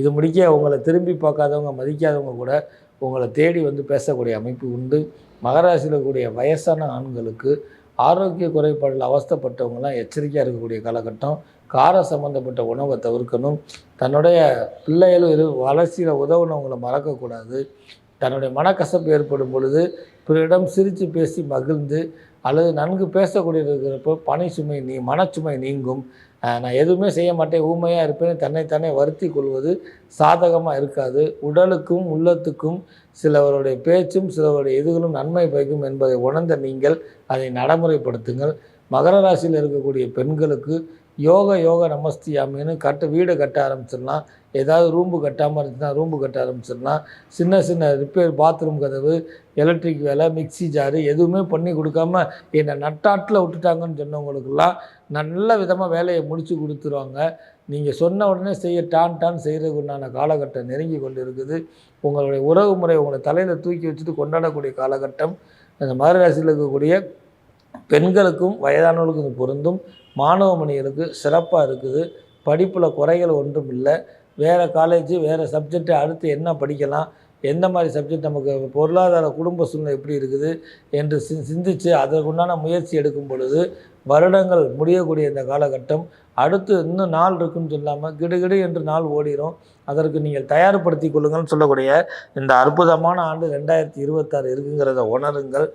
இது முடிக்க உங்களை திரும்பி பார்க்காதவங்க மதிக்காதவங்க கூட உங்களை தேடி வந்து பேசக்கூடிய அமைப்பு உண்டு. மகராசியில் கூடிய வயசான ஆண்களுக்கு ஆரோக்கிய குறைபாடில் அவஸ்தைப்பட்டவங்கலாம் எச்சரிக்கையாக இருக்கக்கூடிய காலகட்டம். காரம் சம்மந்தப்பட்ட உணவை தவிர்க்கணும். தன்னுடைய பிள்ளைகளும் இரு வளர்ச்சியில் உதவுனவங்களை மறக்கக்கூடாது. தன்னுடைய மனக்கசப்பு ஏற்படும் பொழுது பிறரிடம் சிரித்து பேசி மகிழ்ந்து அல்லது நன்கு பேசக்கூடியிருக்கிறப்போ பணி சுமை நீ மனச்சுமை நீங்கும். நான் எதுவுமே செய்ய மாட்டேன் ஊமையாக இருப்பேன் தன்னைத்தானே வருத்தி கொள்வது சாதகமாக இருக்காது. உடலுக்கும் உள்ளத்துக்கும் சிலவருடைய பேச்சும் சிலவருடைய எதுகளும் நன்மை பயக்கும் என்பதை உணர்ந்த நீங்கள் அதை நடைமுறைப்படுத்துங்கள். மகர ராசியில் இருக்கக்கூடிய பெண்களுக்கு யோக யோக நமஸ்தியாமின்னு கட்ட வீடு கட்ட ஆரம்பிச்சிடலாம். ஏதாவது ரூம்பு கட்டாமல் இருந்துச்சுன்னா ரூம்பு கட்ட ஆரம்பிச்சிடலாம். சின்ன சின்ன ரிப்பேர் பாத்ரூம் கதவு எலக்ட்ரிக் வேலை மிக்ஸி ஜாரு எதுவுமே பண்ணி கொடுக்காம என்னை நட்டாட்டில் விட்டுட்டாங்கன்னு சொன்னவங்களுக்கெல்லாம் நல்ல விதமாக வேலையை முடித்து கொடுத்துருவாங்க. நீங்கள் சொன்ன உடனே செய்ய டான் டான் செய்கிறதுக்கு உண்டான காலகட்டம் நெருங்கி கொண்டு இருக்குது உங்களுடைய உறவு முறை உங்களை தலையில் தூக்கி வச்சுட்டு கொண்டாடக்கூடிய காலகட்டம். அந்த மதுரராசியில் இருக்கக்கூடிய பெண்களுக்கும் வயதானவர்களுக்கும் இது பொருந்தும். மாணவ மணிகளுக்கு சிறப்பாக இருக்குது. படிப்பில் குறைகள் ஒன்றும் இல்லை. வேறு காலேஜ் வேறு சப்ஜெக்ட்டு அடுத்து என்ன படிக்கலாம்? எந்த மாதிரி சப்ஜெக்ட் நமக்கு பொருளாதார குடும்ப சூழ்நிலை எப்படி இருக்குது? என்று சி சிந்தித்து அதற்குண்டான முயற்சி எடுக்கும் பொழுது வருடங்கள் முடியக்கூடிய இந்த காலகட்டம். அடுத்து இன்னும் நாள் இருக்குன்னு சொல்லாமல் கிடுகிடு என்று நாள் ஓடிரும். அதற்கு நீங்கள் தயார்படுத்தி கொள்ளுங்கள்னு சொல்லக்கூடிய இந்த அற்புதமான ஆண்டு ரெண்டாயிரத்தி இருபத்தாறு இருக்குங்கிறத உணருங்கள்.